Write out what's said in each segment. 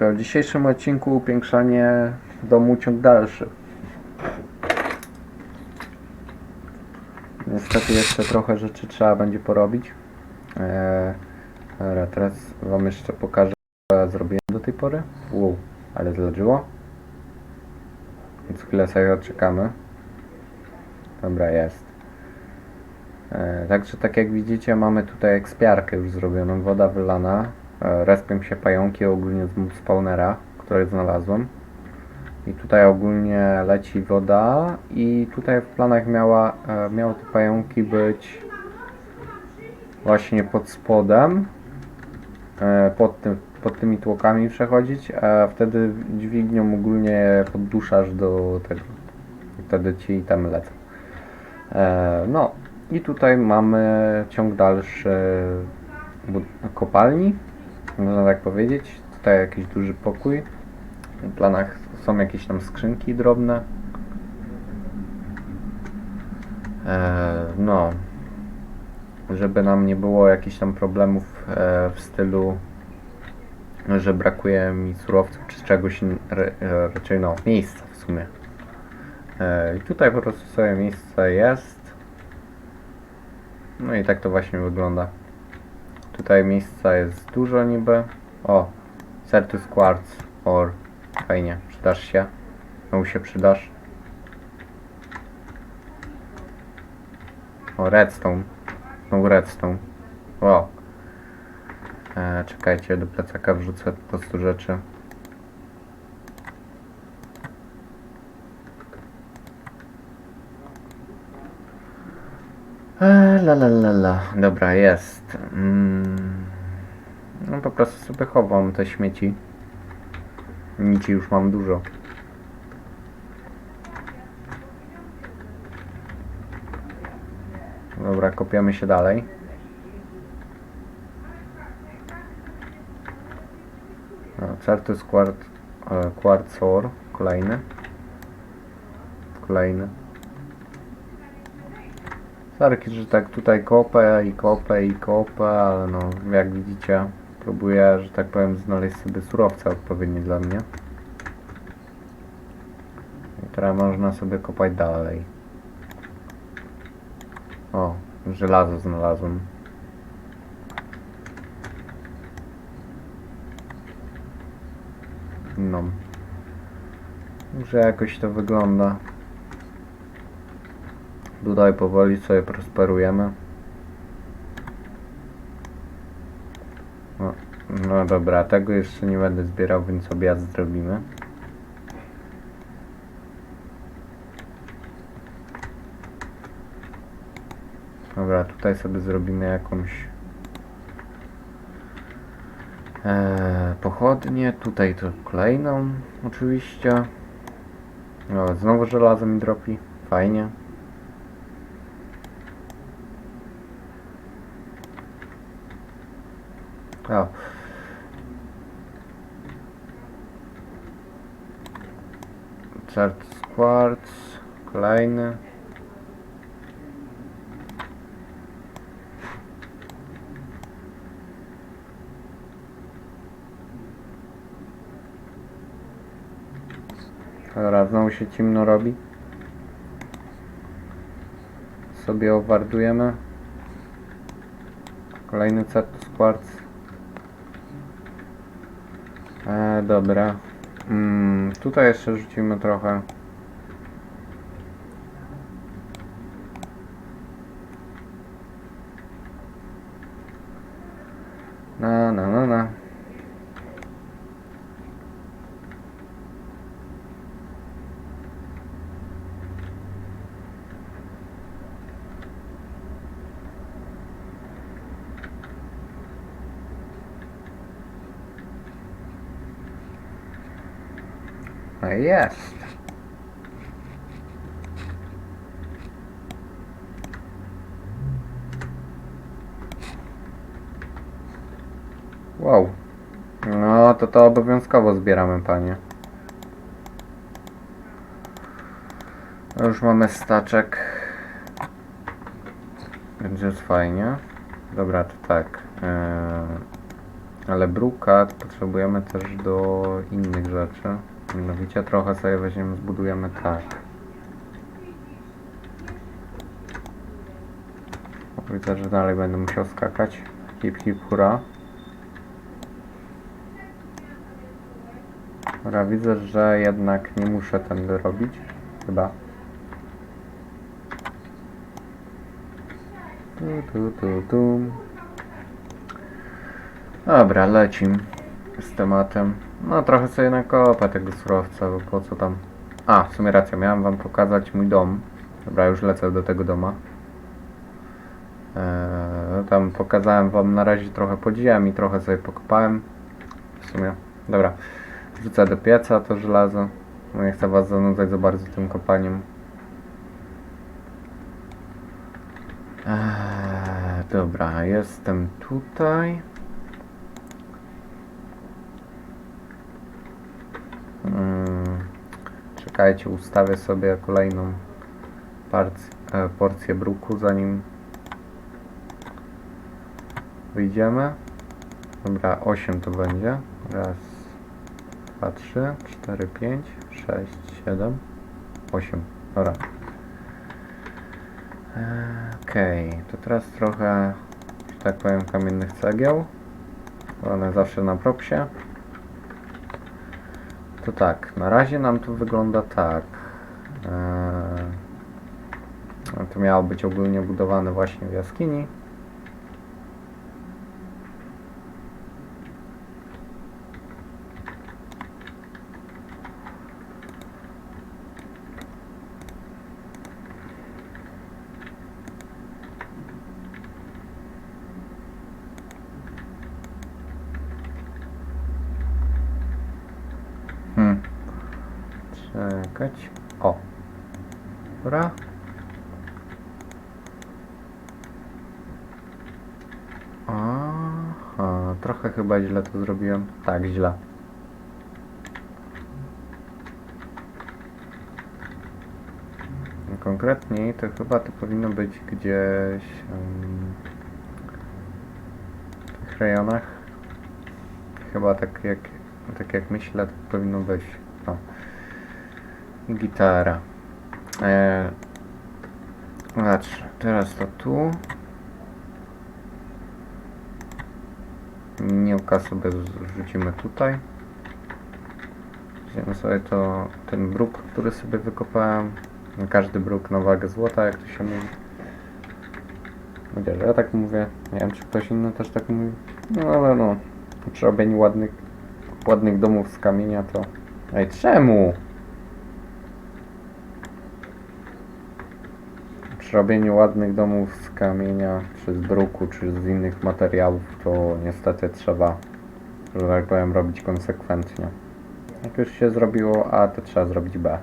W dzisiejszym odcinku upiększanie domu ciąg dalszy. Niestety jeszcze trochę rzeczy trzeba będzie porobić. Eee, dobra, teraz wam jeszcze pokażę co ja zrobiłem do tej pory. Wow, ale zleżyło. Więc chwilę sobie odczekamy. Dobra, jest. E, Także tak jak widzicie mamy tutaj ekspiarkę już zrobioną, woda wylana, respią się pająki ogólnie z spawnera, które znalazłem. I tutaj ogólnie leci woda i tutaj w planach miała, e, miały te pająki być właśnie pod spodem, e, pod, tym, pod tymi tłokami przechodzić, a wtedy dźwignią ogólnie podduszasz do tego. Wtedy ci tam lecą. E, no, i tutaj mamy ciąg dalszy kopalni, można tak powiedzieć. Tutaj jakiś duży pokój. W planach są jakieś tam skrzynki drobne. E, no, żeby nam nie było jakichś tam problemów e, w stylu, że brakuje mi surowców czy czegoś, e, raczej no, miejsca w sumie. E, I tutaj po prostu sobie miejsce jest. No i tak to właśnie wygląda. Tutaj miejsca jest dużo niby. O, Certus Quartz or fajnie, przydasz się. Znowu się przydasz. O, redstone. Znowu redstone. O. E, czekajcie, do plecaka wrzucę po prostu rzeczy. E, La la la la. Dobra, jest. Mm. No po prostu sobie chowam te śmieci. Nici już mam dużo. Dobra, kopiamy się dalej. No, Certus e, Quartzor, kolejny. Kolejny. Sarki, że tak tutaj kopę i kopę i kopę, ale no jak widzicie próbuję, że tak powiem znaleźć sobie surowce odpowiednie dla mnie. Teraz można sobie kopać dalej. O, żelazo znalazłem. No. Że jakoś to wygląda. Tutaj powoli sobie prosperujemy. No, no dobra, tego jeszcze nie będę zbierał, więc obiad zrobimy. Dobra, tutaj sobie zrobimy jakąś e, pochodnię. Tutaj to kolejną oczywiście. O, znowu żelazo mi dropi. Fajnie. O. Chart Quartz, kolejny. Dobra, znowu się ciemno robi. Sobie owardujemy. Kolejny Certus Quartz. Dobra. Mm, tutaj jeszcze rzucimy trochę. Na, na, na, na. A jest. Wow. No to to obowiązkowo zbieramy, panie. Już mamy staczek. Jest fajnie. Dobra, to tak. Eee, Ale brukat potrzebujemy też do innych rzeczy. Mianowicie trochę sobie weźmiemy, zbudujemy tak. Widzę, że dalej będę musiał skakać. Hip hip hura. Dobra, widzę, że jednak nie muszę tędy robić. Chyba. Tu, tu, tu, tu. Dobra, lecim z tematem. No trochę sobie nakopę tego surowca, bo po co tam... A, w sumie racja, miałem wam pokazać mój dom. Dobra, już lecę do tego doma. Eee, tam pokazałem wam na razie trochę podziemi, trochę sobie pokopałem. W sumie, dobra. Wrzucę do pieca to żelazo. No nie chcę was zanudzać za bardzo tym kopaniem. Eee, dobra, jestem tutaj. Czekajcie, ustawię sobie kolejną e, porcję bruku, zanim wyjdziemy. Dobra, 8 to będzie. Raz, dwa, trzy, cztery, pięć, sześć, siedem, osiem. Dobra. Eee, Okej, to teraz trochę, że tak powiem, kamiennych cegieł. One zawsze na propsie. To tak, na razie nam to wygląda tak. No to miało być ogólnie budowane właśnie w jaskini. Hmm. Czekać. O. Dobra. Aha, trochę chyba źle to zrobiłem. Tak, źle. Konkretniej to chyba to powinno być gdzieś w tych rejonach. Chyba tak jak, tak jak myślę, to powinno być. O. Gitara. Znaczy, teraz to tu. Niuka sobie zrzucimy tutaj. Weźmiemy sobie to, ten bruk, który sobie wykopałem. Każdy bruk na wagę złota, jak to się mówi. Chociaż ja tak mówię. Nie wiem, czy ktoś inny też tak mówi. No ale no. Przy robieniu ładnych, ładnych domów z kamienia to... Ej, czemu? Przy robieniu ładnych domów z kamienia, czy z bruku, czy z innych materiałów, to niestety trzeba, że tak powiem, robić konsekwentnie. Jak już się zrobiło A, to trzeba zrobić B.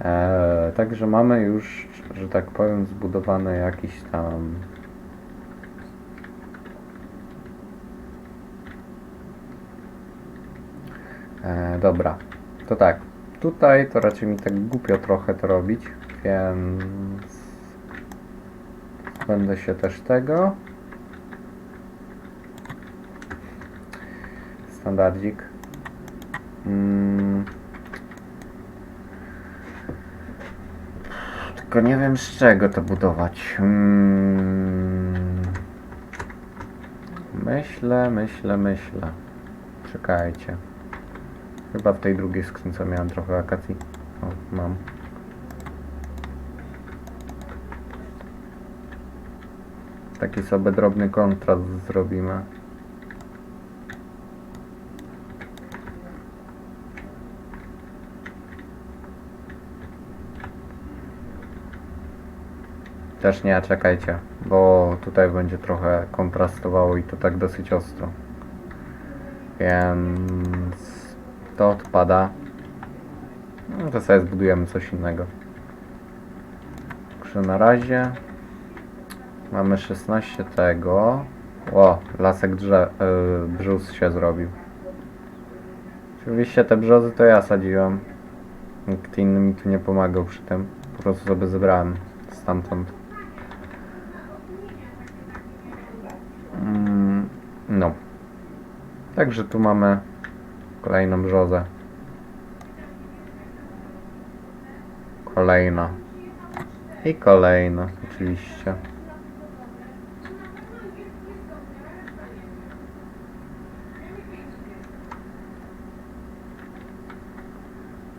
Eee, także mamy już, że tak powiem, zbudowany jakiś tam E, dobra, to tak. Tutaj to raczej mi tak głupio trochę to robić, więc będę się też tego. Standardzik. Mm. Tylko nie wiem z czego to budować. Mm. Myślę, myślę, myślę. Czekajcie. Chyba w tej drugiej skrzynce miałem trochę akacji. O, mam. Taki sobie drobny kontrast zrobimy. Też nie, czekajcie, bo tutaj będzie trochę kontrastowało i to tak dosyć ostro. Więc to odpada. No to sobie zbudujemy coś innego. Także na razie mamy 16 tego. O, lasek drze y, brzus się zrobił. Oczywiście te brzozy to ja sadziłem. Nikt inny mi tu nie pomagał przy tym. Po prostu sobie zebrałem stamtąd. Mm, no. Także tu mamy kolejną brzozę. Kolejna. I kolejna, oczywiście.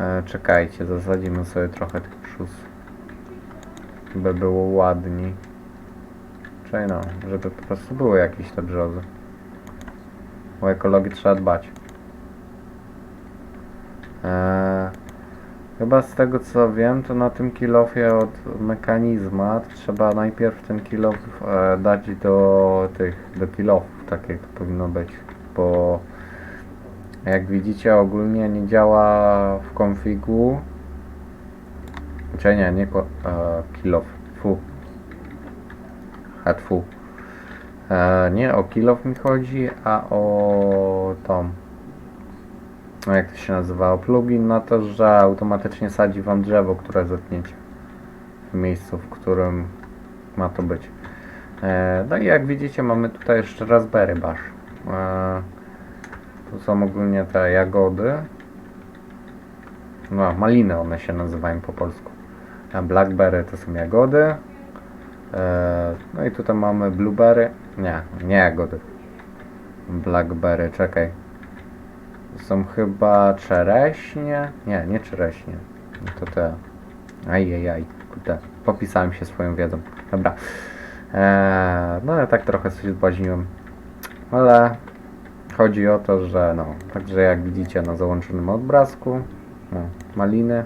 E, czekajcie, zasadzimy sobie trochę tych brzus. By było ładniej. Czyli no, żeby po prostu były jakieś te brzozy. O ekologię trzeba dbać. Eee, chyba z tego co wiem, to na tym kilofie od mechanizma to trzeba najpierw ten kilof e, dać do tych, do kilofów, tak jak to powinno być. Bo jak widzicie ogólnie nie działa w konfigu. Czy nie, nie ko- e, kilof, fu. Hatfu. E, nie o kilof mi chodzi, a o tą. No jak to się nazywa? O plugin na to, że automatycznie sadzi wam drzewo, które zetniecie w miejscu, w którym ma to być. E, no i jak widzicie mamy tutaj jeszcze raspberry bush. E, tu są ogólnie te jagody. No, maliny one się nazywają po polsku. A blackberry to są jagody. E, no i tutaj mamy blueberry. Nie, nie jagody. Blackberry, czekaj. To są chyba czereśnie. Nie, nie czereśnie. To te. Ajajaj, kurde. Popisałem się swoją wiedzą. Dobra. E, no ja tak trochę się zbłaźniłem. Ale chodzi o to, że no, także jak widzicie na załączonym obrazku, no, maliny.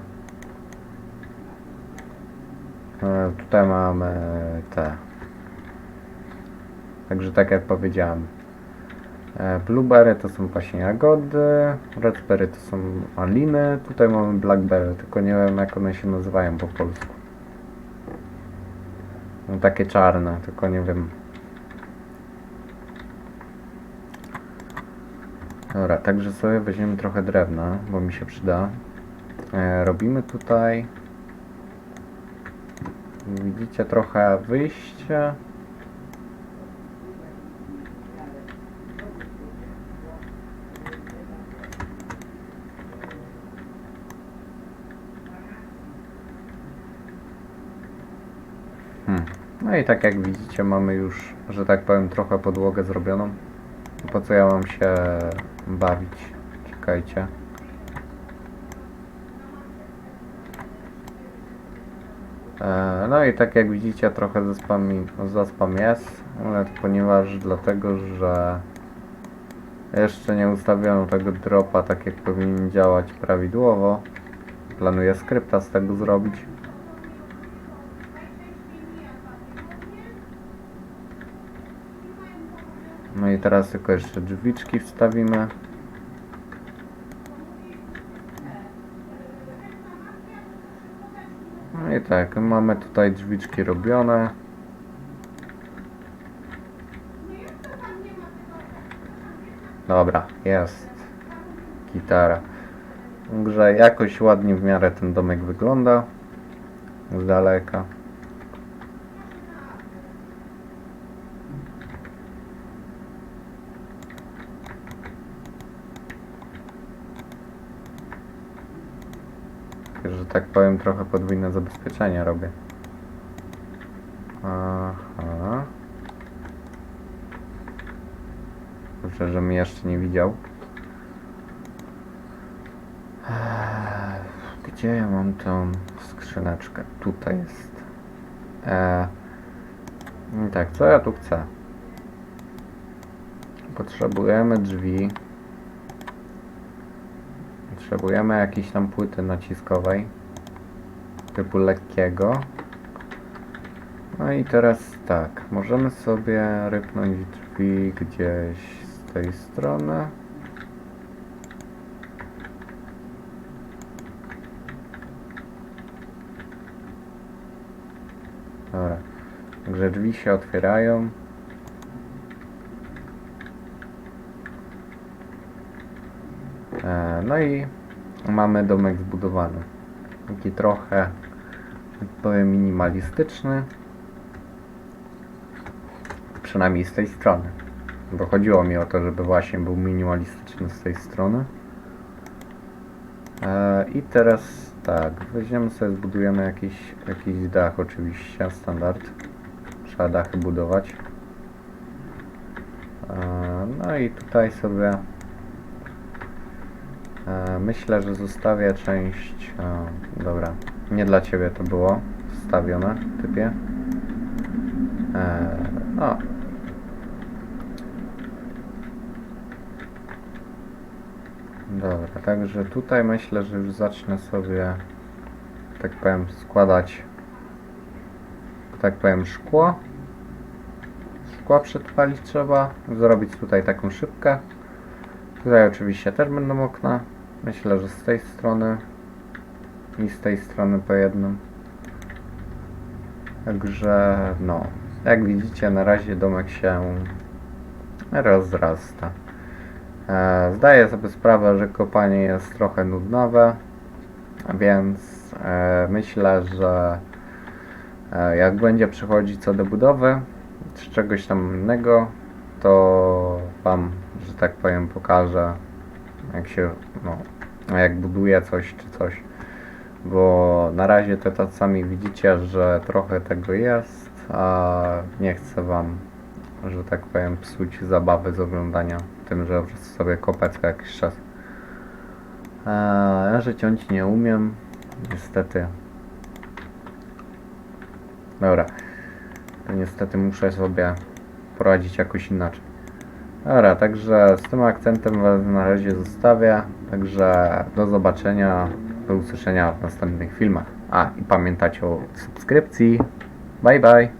E, tutaj mamy te. Także tak jak powiedziałem. E, Blueberry to są właśnie jagody, raspberry to są maliny, tutaj mamy blackberry, tylko nie wiem jak one się nazywają po polsku. No takie czarne, tylko nie wiem. Dobra, także sobie weźmiemy trochę drewna, bo mi się przyda. E, robimy tutaj Widzicie trochę wyjście. Hmm. No i tak jak widzicie mamy już, że tak powiem, trochę podłogę zrobioną. Po co ja mam się bawić? Czekajcie. E, No i tak jak widzicie trochę zaspam, zaspam jest, ale ponieważ dlatego, że jeszcze nie ustawiono tego dropa tak jak powinien działać prawidłowo. Planuję skrypta z tego zrobić. No i teraz tylko jeszcze drzwiczki wstawimy. No i tak, mamy tutaj drzwiczki robione. Dobra, jest. Gitara. Także jakoś ładnie w miarę ten domek wygląda. Z daleka. Że tak powiem trochę podwójne zabezpieczenie robię. Aha. Dobrze, że mnie jeszcze nie widział. Eee, Gdzie ja mam tą skrzyneczkę? Tutaj jest. Eee, tak, co ja tu chcę? Potrzebujemy drzwi. Potrzebujemy jakiejś tam płyty naciskowej typu lekkiego. No i teraz tak, możemy sobie rypnąć drzwi gdzieś z tej strony. Dobra, także drzwi się otwierają. E, No i mamy domek zbudowany. Taki trochę, tak powiem, minimalistyczny. Przynajmniej z tej strony. Bo chodziło mi o to, żeby właśnie był minimalistyczny z tej strony. E, I teraz tak, weźmiemy sobie, zbudujemy jakiś, jakiś dach oczywiście, standard. Trzeba dachy budować. E, No i tutaj sobie myślę, że zostawię część. e, Dobra, nie dla ciebie to było wstawione, typie. E, No. Dobra, także tutaj myślę, że już zacznę sobie, tak powiem, składać, tak powiem, szkło. Szkła przetwalić trzeba, zrobić tutaj taką szybkę. Tutaj oczywiście też będą okna. Myślę, że z tej strony i z tej strony po jednym. Także no, jak widzicie na razie domek się rozrasta. E, Zdaję sobie sprawę, że kopanie jest trochę nudnawe, więc e, myślę, że e, jak będzie przychodzić co do budowy, czy czegoś tam innego, to Wam, że tak powiem, pokażę, jak się, no, jak buduję coś czy coś. Bo na razie to tak sami widzicie, że trochę tego jest, a nie chcę Wam, że tak powiem, psuć zabawy z oglądania tym, że sobie co jakiś czas. Ja że ciąć nie umiem, niestety. Dobra, to niestety muszę sobie poradzić jakoś inaczej. Dobra, także z tym akcentem Was na razie zostawię. Także do zobaczenia, do usłyszenia w następnych filmach. A i pamiętajcie o subskrypcji. Bye bye.